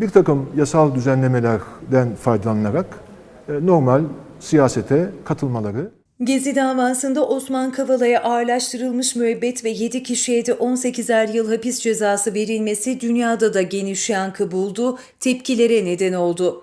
bir takım yasal düzenlemelerden faydalanarak e, normal siyasete katılmaları Gezi davasında Osman Kavala'ya ağırlaştırılmış müebbet ve 7 kişiye de 18'er yıl hapis cezası verilmesi dünyada da geniş yankı buldu, tepkilere neden oldu.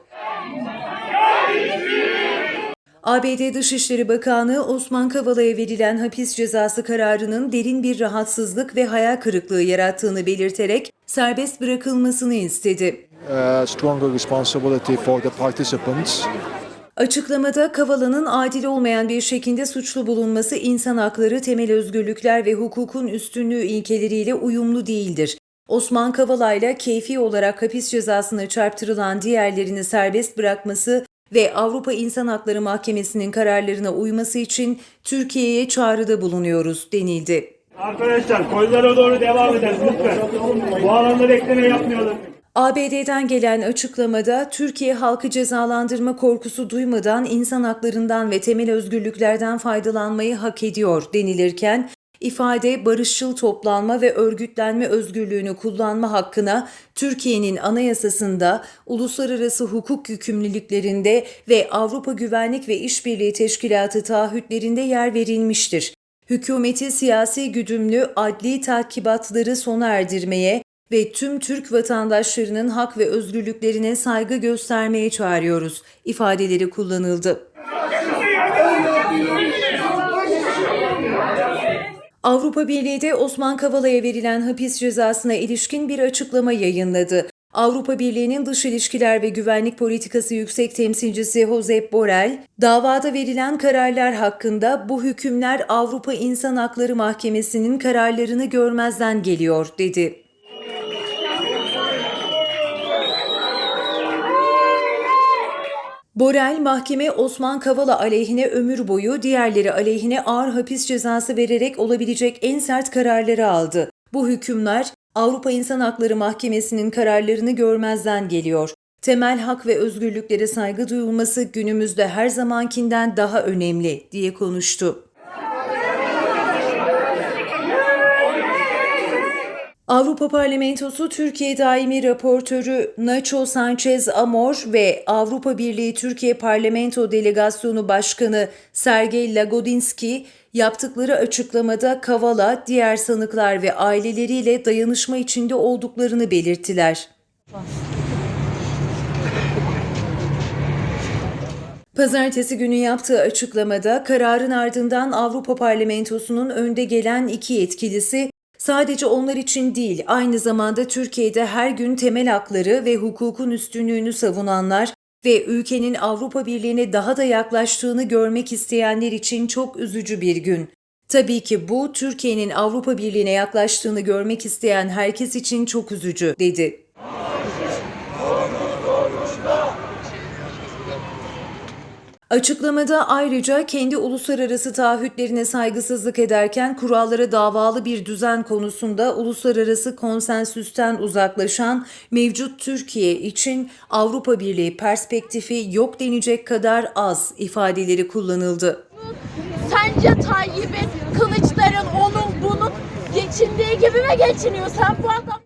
ABD Dışişleri Bakanı Osman Kavala'ya verilen hapis cezası kararının derin bir rahatsızlık ve hayal kırıklığı yarattığını belirterek serbest bırakılmasını istedi. Uh, stronger responsibility for the participants. Açıklamada Kavala'nın adil olmayan bir şekilde suçlu bulunması insan hakları, temel özgürlükler ve hukukun üstünlüğü ilkeleriyle uyumlu değildir. Osman Kavala ile keyfi olarak hapis cezasına çarptırılan diğerlerini serbest bırakması ve Avrupa İnsan Hakları Mahkemesi'nin kararlarına uyması için Türkiye'ye çağrıda bulunuyoruz denildi. Arkadaşlar koylara doğru devam edelim lütfen. Bu alanda bekleme yapmayalım. ABD'den gelen açıklamada Türkiye halkı cezalandırma korkusu duymadan insan haklarından ve temel özgürlüklerden faydalanmayı hak ediyor denilirken ifade, barışçıl toplanma ve örgütlenme özgürlüğünü kullanma hakkına Türkiye'nin anayasasında, uluslararası hukuk yükümlülüklerinde ve Avrupa Güvenlik ve İşbirliği Teşkilatı taahhütlerinde yer verilmiştir. Hükümeti siyasi güdümlü adli takibatları sona erdirmeye ve tüm Türk vatandaşlarının hak ve özgürlüklerine saygı göstermeye çağırıyoruz ifadeleri kullanıldı. Avrupa Birliği de Osman Kavala'ya verilen hapis cezasına ilişkin bir açıklama yayınladı. Avrupa Birliği'nin Dış İlişkiler ve Güvenlik Politikası Yüksek Temsilcisi Josep Borrell, davada verilen kararlar hakkında bu hükümler Avrupa İnsan Hakları Mahkemesi'nin kararlarını görmezden geliyor dedi. Borel mahkeme Osman Kavala aleyhine ömür boyu, diğerleri aleyhine ağır hapis cezası vererek olabilecek en sert kararları aldı. Bu hükümler Avrupa İnsan Hakları Mahkemesi'nin kararlarını görmezden geliyor. Temel hak ve özgürlüklere saygı duyulması günümüzde her zamankinden daha önemli diye konuştu. Avrupa Parlamentosu Türkiye Daimi Raportörü Nacho Sanchez Amor ve Avrupa Birliği Türkiye Parlamento Delegasyonu Başkanı Sergey Lagodinski yaptıkları açıklamada Kavala, diğer sanıklar ve aileleriyle dayanışma içinde olduklarını belirttiler. Pazartesi günü yaptığı açıklamada kararın ardından Avrupa Parlamentosu'nun önde gelen iki yetkilisi sadece onlar için değil aynı zamanda Türkiye'de her gün temel hakları ve hukukun üstünlüğünü savunanlar ve ülkenin Avrupa Birliği'ne daha da yaklaştığını görmek isteyenler için çok üzücü bir gün. Tabii ki bu Türkiye'nin Avrupa Birliği'ne yaklaştığını görmek isteyen herkes için çok üzücü dedi. Açıklamada ayrıca kendi uluslararası taahhütlerine saygısızlık ederken kurallara davalı bir düzen konusunda uluslararası konsensüsten uzaklaşan mevcut Türkiye için Avrupa Birliği perspektifi yok denecek kadar az ifadeleri kullanıldı. Sence Tayyip'in, Kılıçdar'ın, onun bunun geçindiği gibi mi geçiniyor? Sen bu adam